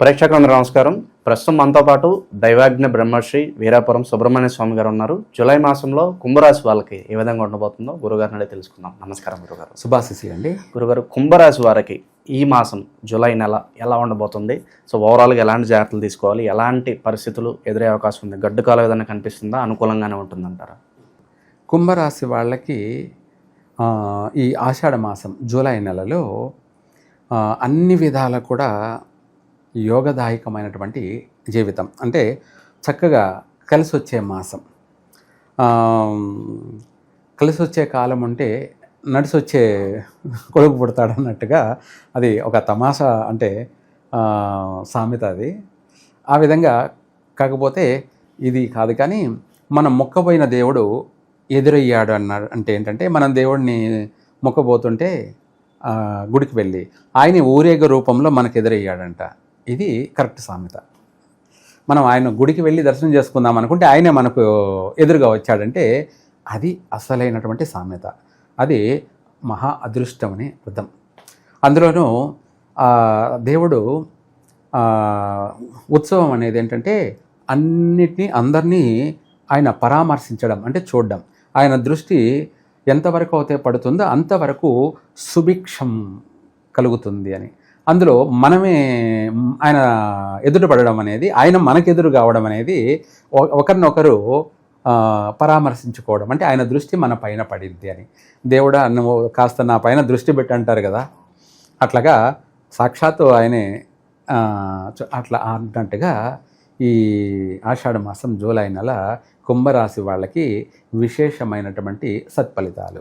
ప్రేక్షకులందరూ నమస్కారం. ప్రస్తుతం మనతో పాటు దైవాజ్ఞ బ్రహ్మశ్రీ వీరాపురం సుబ్రహ్మణ్య స్వామి గారు ఉన్నారు. జూలై మాసంలో కుంభరాశి వాళ్ళకి ఏ విధంగా ఉండబోతుందో గురుగారిని అడిగి తెలుసుకుందాం. నమస్కారం గురుగారు. శుభాశిసి అండి. గురుగారు కుంభరాశి వారికి ఈ మాసం జూలై నెల ఎలా ఉండబోతుంది? సో ఓవరాల్గా ఎలాంటి జాగ్రత్తలు తీసుకోవాలి? ఎలాంటి పరిస్థితులు ఎదురే అవకాశం ఉంది? గడ్డు కాలం ఏదైనా కనిపిస్తుందా? అనుకూలంగానే ఉంటుందంటారా? కుంభరాశి వాళ్ళకి ఈ ఆషాఢ మాసం జూలై నెలలో అన్ని విధాల కూడా యోగదాయకమైనటువంటి జీవితం. అంటే చక్కగా కలిసి వచ్చే మాసం. కలిసి వచ్చే కాలం ఉంటే నడిచి వచ్చే కొడుకు పుడతాడు అన్నట్టుగా అది ఒక తమాషా అంటే సామెత అది. ఆ విధంగా కాకపోతే ఇది కాదు కానీ మనం మొక్కబోయిన దేవుడు ఎదురయ్యాడు అన్నాడు అంటే ఏంటంటే మనం దేవుడిని మొక్కబోతుంటే గుడికి వెళ్ళి ఆయన ఊరేగ రూపంలో మనకు ఎదురయ్యాడంట. ఇది కరెక్ట్ సామెత. మనం ఆయన గుడికి వెళ్ళి దర్శనం చేసుకుందాం అనుకుంటే ఆయనే మనకు ఎదురుగా వచ్చాడంటే అది అసలైనటువంటి సామెత. అది మహా అదృష్టం అని అర్థం. అందులోనూ దేవుడు ఉత్సవం అనేది ఏంటంటే అన్నిటినీ అందరినీ ఆయన పరామర్శించడం అంటే చూడడం. ఆయన దృష్టి ఎంతవరకు అయితే పడుతుందో అంతవరకు సుభిక్షం కలుగుతుంది అని. అందులో మనమే ఆయన ఎదుట పడడం అనేది ఆయన మనకెదురు కావడం అనేది ఒకరినొకరు పరామర్శించుకోవడం. అంటే ఆయన దృష్టి మన పైన పడింది అని. దేవుడా నువ్వు కాస్త నా పైన దృష్టి పెట్టి అంటారు కదా. అట్లాగా సాక్షాత్తు ఆయనే అట్లా అన్నట్టుగా ఈ ఆషాఢ మాసం జూలై నెల కుంభరాశి వాళ్ళకి విశేషమైనటువంటి సత్ఫలితాలు.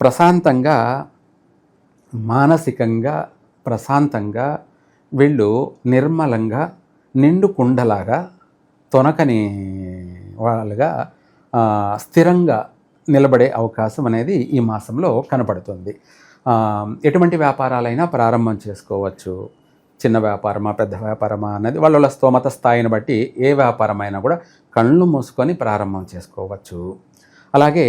ప్రశాంతంగా మానసికంగా ప్రశాంతంగా వీళ్ళు నిర్మలంగా నిండు కుండలాగా తొనకని వాళ్ళుగా స్థిరంగా నిలబడే అవకాశం అనేది ఈ మాసంలో కనపడుతుంది. ఎటువంటి వ్యాపారాలైనా ప్రారంభం చేసుకోవచ్చు. చిన్న వ్యాపారమా పెద్ద వ్యాపారమా అనేది వాళ్ళ స్తోమత స్థాయిని బట్టి ఏ వ్యాపారమైనా కూడా కళ్ళు మూసుకొని ప్రారంభం చేసుకోవచ్చు. అలాగే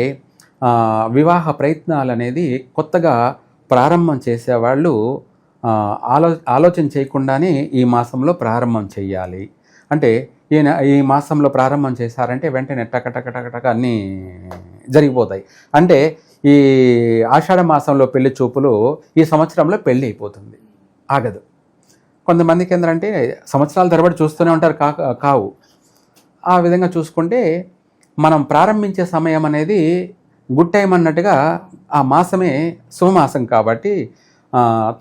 వివాహ ప్రయత్నాలు అనేది కొత్తగా ప్రారంభం చేసేవాళ్ళు ఆలో ఆలోచన చేయకుండానే ఈ మాసంలో ప్రారంభం చేయాలి అంటే ఈయన ఈ మాసంలో ప్రారంభం చేశారంటే వెంటనే టక టక టక టక అన్నీ జరిగిపోతాయి. అంటే ఈ ఆషాఢ మాసంలో పెళ్ళి చూపులు ఈ సంవత్సరంలో పెళ్ళి అయిపోతుంది. ఆగదు. కొంతమందికి ఏంటంటే సంవత్సరాల తరబడి చూస్తూనే ఉంటారు కా కావు. ఆ విధంగా చూసుకుంటే మనం ప్రారంభించే సమయం అనేది గుడ్ టైం అన్నట్టుగా ఆ మాసమే శుభమాసం కాబట్టి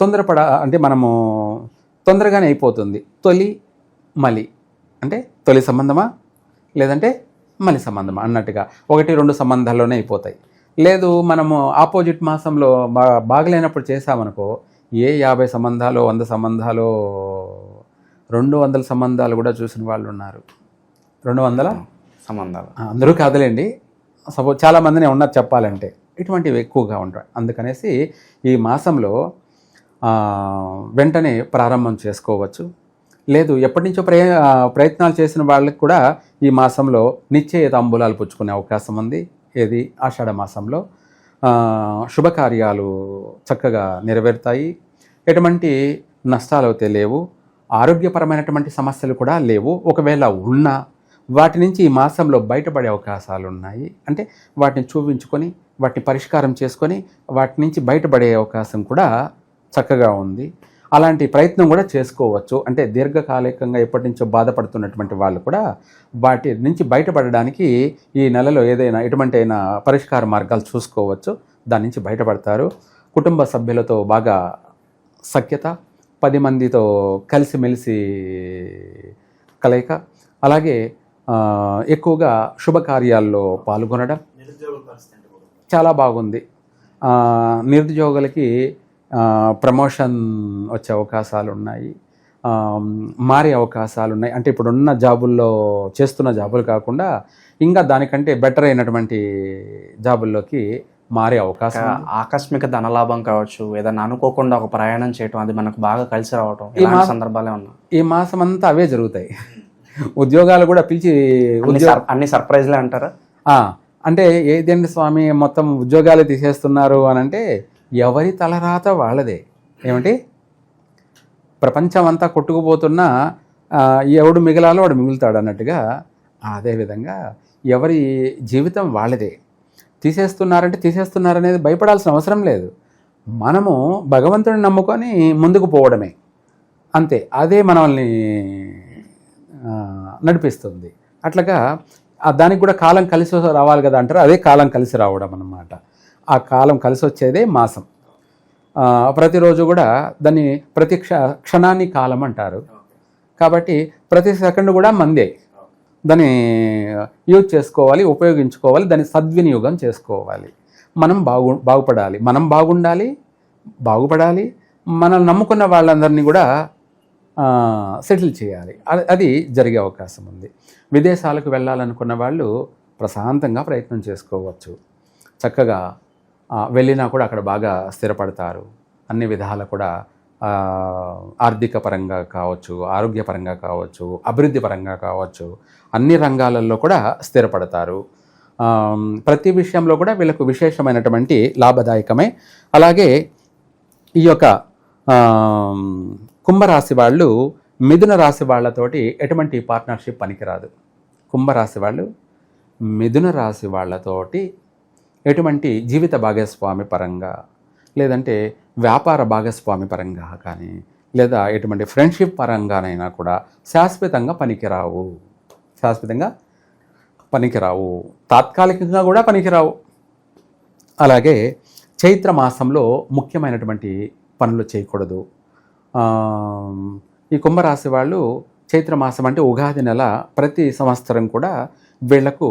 తొందరపడ అంటే మనము తొందరగానే అయిపోతుంది. తొలి మలి. అంటే తొలి సంబంధమా? లేదంటే మలి సంబంధమా అన్నట్టుగా. ఒకటి రెండు సంబంధాల్లోనే అయిపోతాయి. లేదు మనము ఆపోజిట్ మాసంలో బా బాగలేనప్పుడు చేసామనుకో ఏ యాభై సంబంధాలు వంద సంబంధాలు రెండు వందల సంబంధాలు కూడా చూసిన వాళ్ళు ఉన్నారు. రెండు వందల? సంబంధాలు. అందరూ కాదులేండి. సపోజ్ చాలా మందినే ఉన్నారు చెప్పాలంటే. ఇటువంటివి ఎక్కువగా ఉంటాయి. అందుకనేసి ఈ మాసంలో వెంటనే ప్రారంభం చేసుకోవచ్చు. లేదు ఎప్పటి నుంచో ప్రయ ప్రయత్నాలు చేసిన వాళ్ళకి కూడా ఈ మాసంలో నిశ్చయ తాంబూలాలు పుచ్చుకునే అవకాశం ఉంది. ఏది? ఆషాఢ మాసంలో. శుభకార్యాలు చక్కగా నెరవేరుతాయి. ఎటువంటి నష్టాలు అయితే లేవు. ఆరోగ్యపరమైనటువంటి సమస్యలు కూడా లేవు. ఒకవేళ ఉన్నా వాటి నుంచి ఈ మాసంలో బయటపడే అవకాశాలు ఉన్నాయి. అంటే వాటిని చూపించుకొని వాటిని పరిష్కారం చేసుకొని వాటి నుంచి బయటపడే అవకాశం కూడా చక్కగా ఉంది. అలాంటి ప్రయత్నం కూడా చేసుకోవచ్చు. అంటే దీర్ఘకాలికంగా ఎప్పటి నుంచో బాధపడుతున్నటువంటి వాళ్ళు కూడా వాటి నుంచి బయటపడడానికి ఈ నెలలో ఏదైనా ఎటువంటి అయినా పరిష్కార మార్గాలు చూసుకోవచ్చు. దాని నుంచి బయటపడతారు. కుటుంబ సభ్యులతో బాగా సఖ్యత పది మందితో కలిసిమెలిసి కలయిక అలాగే ఎక్కువగా శుభకార్యాల్లో పాల్గొనడం. చాలా బాగుంది. నిరుద్యోగులకి ప్రమోషన్ వచ్చే అవకాశాలు ఉన్నాయి మారే అవకాశాలు ఉన్నాయి అంటే ఇప్పుడున్న జాబుల్లో చేస్తున్న జాబులు కాకుండా ఇంకా దానికంటే బెటర్ అయినటువంటి జాబుల్లోకి మారే అవకాశం. ఆకస్మిక ధనలాభం కావచ్చు ఏదైనా అనుకోకుండా ఒక ప్రయాణం చేయటం అది మనకు బాగా కలిసి రావటం ఈ సందర్భాలే ఉన్నా ఈ మాసం అంతా అవే జరుగుతాయి. ఉద్యోగాలు కూడా పిలిచి అన్ని సర్ప్రైజ్లే అంటారా? అంటే ఏదండి స్వామి మొత్తం ఉద్యోగాలు తీసేస్తున్నారు అని అంటే ఎవరి తలరాత వాళ్ళదే. ఏమిటి ప్రపంచం అంతా కొట్టుకుపోతున్నా ఎవడు మిగలాలో వాడు మిగులుతాడు అన్నట్టుగా అదేవిధంగా ఎవరి జీవితం వాళ్ళదే. తీసేస్తున్నారంటే తీసేస్తున్నారనేది భయపడాల్సిన అవసరం లేదు. మనము భగవంతుడిని నమ్ముకొని ముందుకు పోవడమే. అంతే. అదే మనల్ని నడిపిస్తుంది. అట్లాగా దానికి కూడా కాలం కలిసి రావాలి కదా అంటారు. అదే కాలం కలిసి రావడం అన్నమాట. ఆ కాలం కలిసి వచ్చేదే మాసం ప్రతిరోజు కూడా దాన్ని ప్రతి క్ష క్షణాన్ని కాలం అంటారు. కాబట్టి ప్రతి సెకండ్ కూడా మందే. దాన్ని యూజ్ చేసుకోవాలి ఉపయోగించుకోవాలి దాన్ని సద్వినియోగం చేసుకోవాలి. మనం బాగు బాగుపడాలి. మనం బాగుండాలి బాగుపడాలి. మనల్ని నమ్ముకున్న వాళ్ళందరినీ కూడా సెటిల్ చేయాలి. అది- అది జరిగే అవకాశం ఉంది. విదేశాలకు వెళ్ళాలనుకున్న వాళ్ళు ప్రశాంతంగా ప్రయత్నం చేసుకోవచ్చు. చక్కగా వెళ్ళినా కూడా అక్కడ బాగా స్థిరపడతారు. అన్ని విధాలు కూడా ఆర్థిక పరంగా కావచ్చు ఆరోగ్యపరంగా కావచ్చు అభివృద్ధి పరంగా కావచ్చు అన్ని రంగాలలో కూడా స్థిరపడతారు. ప్రతి విషయంలో కూడా వీళ్ళకు విశేషమైనటువంటి లాభదాయకమే. అలాగే ఈ యొక్క కుంభరాశి వాళ్ళు మిథున రాశి వాళ్ళతోటి ఎటువంటి పార్ట్నర్షిప్ పనికిరాదు. కుంభరాశి వాళ్ళు మిథున రాశి వాళ్ళతోటి ఎటువంటి జీవిత భాగస్వామి పరంగా లేదంటే వ్యాపార భాగస్వామి పరంగా కానీ లేదా ఎటువంటి ఫ్రెండ్షిప్ పరంగానైనా కూడా శాశ్వతంగా పనికిరావు. శాశ్వతంగా పనికిరావు. తాత్కాలికంగా కూడా పనికిరావు. అలాగే చైత్ర మాసంలో ముఖ్యమైనటువంటి పనులు చేయకూడదు. ఈ కుంభరాశి వాళ్ళు చైత్ర మాసం అంటే ఉగాది నెల ప్రతి సంవత్సరం కూడా వీళ్ళకు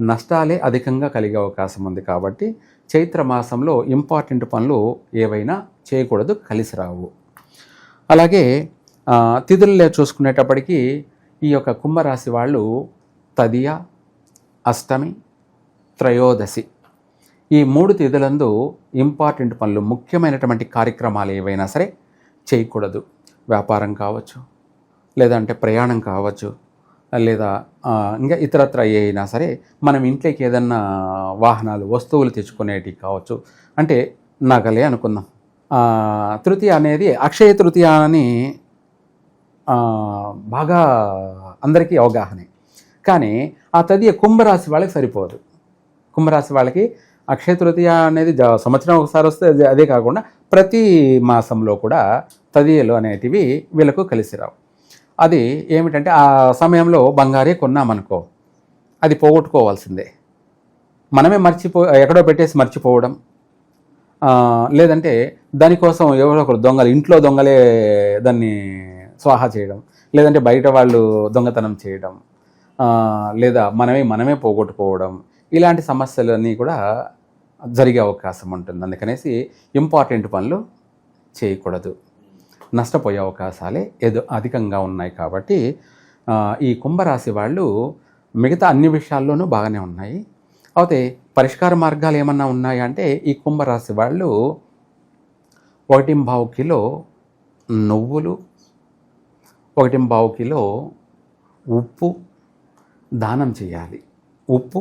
నష్టాలే అధికంగా కలిగే అవకాశం ఉంది కాబట్టి చైత్ర మాసంలో ఇంపార్టెంట్ పనులు ఏవైనా చేయకూడదు కలిసి రావు. అలాగే తిథుల్లో చూసుకునేటప్పటికీ ఈ యొక్క కుంభరాశి వాళ్ళు తదియ అష్టమి త్రయోదశి ఈ మూడు తిథులందు ఇంపార్టెంట్ పనులు ముఖ్యమైనటువంటి కార్యక్రమాలు ఏవైనా సరే చేయకూడదు. వ్యాపారం కావచ్చు లేదంటే ప్రయాణం కావచ్చు లేదా ఇంకా ఇతరత్ర ఏ అయినా సరే మనం ఇంట్లోకి ఏదన్నా వాహనాలు వస్తువులు తెచ్చుకునేటివి కావచ్చు. అంటే నగలే అనుకుందాం. తృతీయ అనేది అక్షయ తృతీయ అని బాగా అందరికీ అవగాహనే. కానీ ఆ తదియ కుంభరాశి వాళ్ళకి సరిపోదు. కుంభరాశి వాళ్ళకి అక్షయ తృతీయ అనేది సంవత్సరం ఒకసారి వస్తే అదే కాకుండా ప్రతి మాసంలో కూడా తదియలు అనేటివి వీళ్ళకు కలిసి రావు. అది ఏమిటంటే ఆ సమయంలో బంగారే కొన్నామనుకో అది పోగొట్టుకోవాల్సిందే. మనమే మర్చిపో ఎక్కడో పెట్టేసి మర్చిపోవడం. లేదంటే దానికోసం ఎవరో ఒకరు దొంగలు ఇంట్లో దొంగలే దాన్ని స్వాహా చేయడం. లేదంటే బయట వాళ్ళు దొంగతనం చేయడం. లేదా మనమే మనమే పోగొట్టుకోవడం. ఇలాంటి సమస్యలన్నీ కూడా జరిగే అవకాశం ఉంటుంది. అందుకనేసి ఇంపార్టెంట్ పనులు చేయకూడదు. నష్టపోయే అవకాశాలే ఎదు అధికంగా ఉన్నాయి కాబట్టి ఈ కుంభరాశి వాళ్ళు మిగతా అన్ని విషయాల్లోనూ బాగానే ఉన్నాయి. అయితే పరిష్కార మార్గాలు ఏమన్నా ఉన్నాయా అంటే ఈ కుంభరాశి వాళ్ళు ఒకటింబావు కిలో నువ్వులు ఒకటింబావు కిలో ఉప్పు దానం చేయాలి. ఉప్పు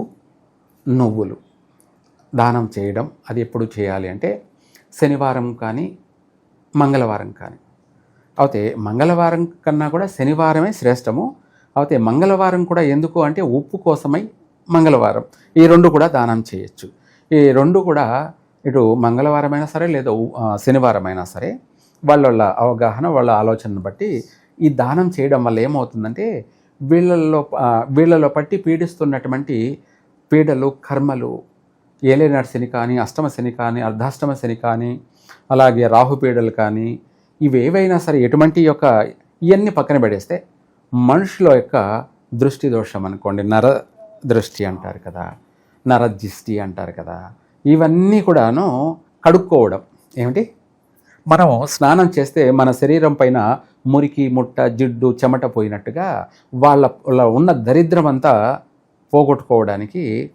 నువ్వులు దానం చేయడం అది ఎప్పుడు చేయాలి అంటే శనివారం కానీ మంగళవారం కానీ. అయితే మంగళవారం కన్నా కూడా శనివారమే శ్రేష్టము. అయితే మంగళవారం కూడా ఎందుకు అంటే ఉప్పు కోసమై మంగళవారం. ఈ రెండు కూడా దానం చేయొచ్చు. ఈ రెండు కూడా ఇటు మంగళవారమైనా సరే లేదా శనివారమైనా శనివారం అయినా సరే వాళ్ళ అవగాహన వాళ్ళ ఆలోచనను బట్టి ఈ దానం చేయడం వల్ల ఏమవుతుందంటే వీళ్ళల్లో వీళ్ళలో పట్టి పీడిస్తున్నటువంటి పీడలు కర్మలు ఏలేనాడు శని కానీ అష్టమ శని కానీ అర్ధాష్టమ శని కానీ అలాగే రాహుపీడలు కానీ ఇవి ఏవైనా సరే ఎటువంటి యొక్క ఇవన్నీ పక్కన పెడేస్తే మనుషుల యొక్క దృష్టి దోషం అనుకోండి నర దృష్టి అంటారు కదా నరదిష్టి అంటారు కదా ఇవన్నీ కూడాను కడుక్కోవడం. ఏమిటి? మనం స్నానం చేస్తే మన శరీరం పైన మురికి ముట్ట జిడ్డు చెమట పోయినట్టుగా వాళ్ళ వాళ్ళ ఉన్న దరిద్రం అంతా పోగొట్టుకోవడానికి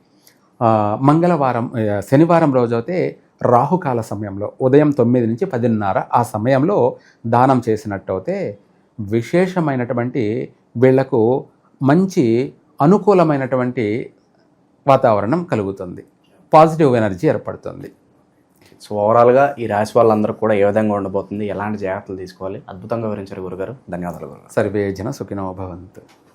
మంగళవారం శనివారం రోజైతే రాహుకాల సమయంలో ఉదయం తొమ్మిది నుంచి పదిన్నర ఆ సమయంలో దానం చేసినట్టయితే విశేషమైనటువంటి వీళ్ళకు మంచి అనుకూలమైనటువంటి వాతావరణం కలుగుతుంది. పాజిటివ్ ఎనర్జీ ఏర్పడుతుంది. సో ఓవరాల్గా ఈ రాశి వాళ్ళందరూ కూడా ఏ విధంగా ఉండబోతుంది ఎలాంటి జాగ్రత్తలు తీసుకోవాలి అద్భుతంగా వివరించారు గురుగారు. ధన్యవాదాలు గురుగారు. సర్వేజన సుఖినో భవంతు.